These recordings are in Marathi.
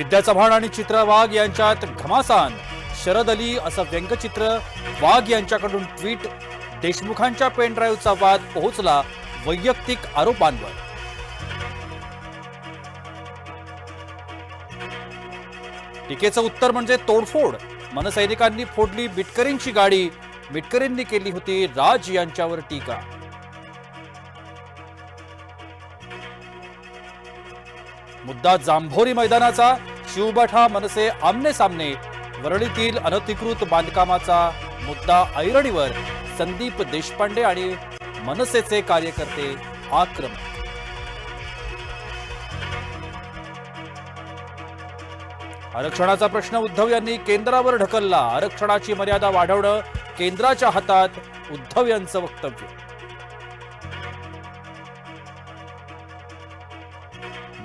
विद्या चव्हाण आणि चित्रा वाघ यांच्यात घमासान. शरद अली असं व्यंगचित्र वाघ यांच्याकडून ट्विट देशमुखांच्या पेनड्राईव्हचा वाद पोहोचला वैयक्तिक आरोपांवर. टीकेचं उत्तर म्हणजे तोडफोड. मनसैनिकांनी फोडली बिटकरींची गाडी. बिटकरींनी केली होती राज यांच्यावर टीका. मुद्दा जांभोरी मैदानाचा. शिवबाठा मनसे आमने सामने. वरळीतील अनधिकृत बांधकामाचा मुद्दा ऐरणीवर संदीप देशपांडे आणि मनसेचे कार्यकर्ते आक्रमक. आरक्षणाचा प्रश्न उद्धव यांनी केंद्रावर ढकलला. आरक्षणाची मर्यादा वाढवणं केंद्राच्या हातात उद्धव यांचं वक्तव्य.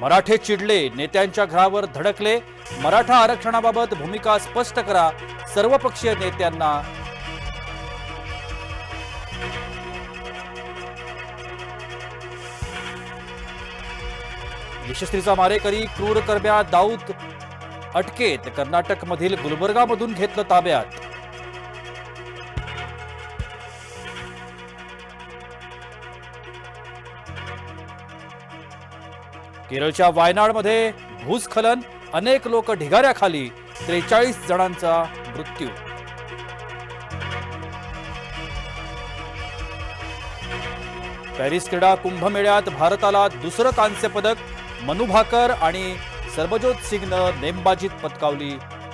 मराठे चिडले नेत्यांच्या घरावर धडकले. मराठा आरक्षणाबाबत भूमिका स्पष्ट करा. सर्वपक्षीय नेत्यांना यशस्वीचा मारेकरी क्रूर करब्या दाऊद अटकेत. कर्नाटकमधील गुलबर्गामधून घेतलं ताब्यात. केरळच्या वायनाडमध्ये भूस्खलन अनेक लोक ढिगाऱ्याखाली त्रेचाळीस जणांचा मृत्यू. पॅरिस क्रीडा कुंभमेळ्यात भारताला दुसरं कांस्य पदक मनु भाकर आणि सर्बजोत सिंगनं नेमबाजीत पटकावली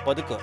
पदकं.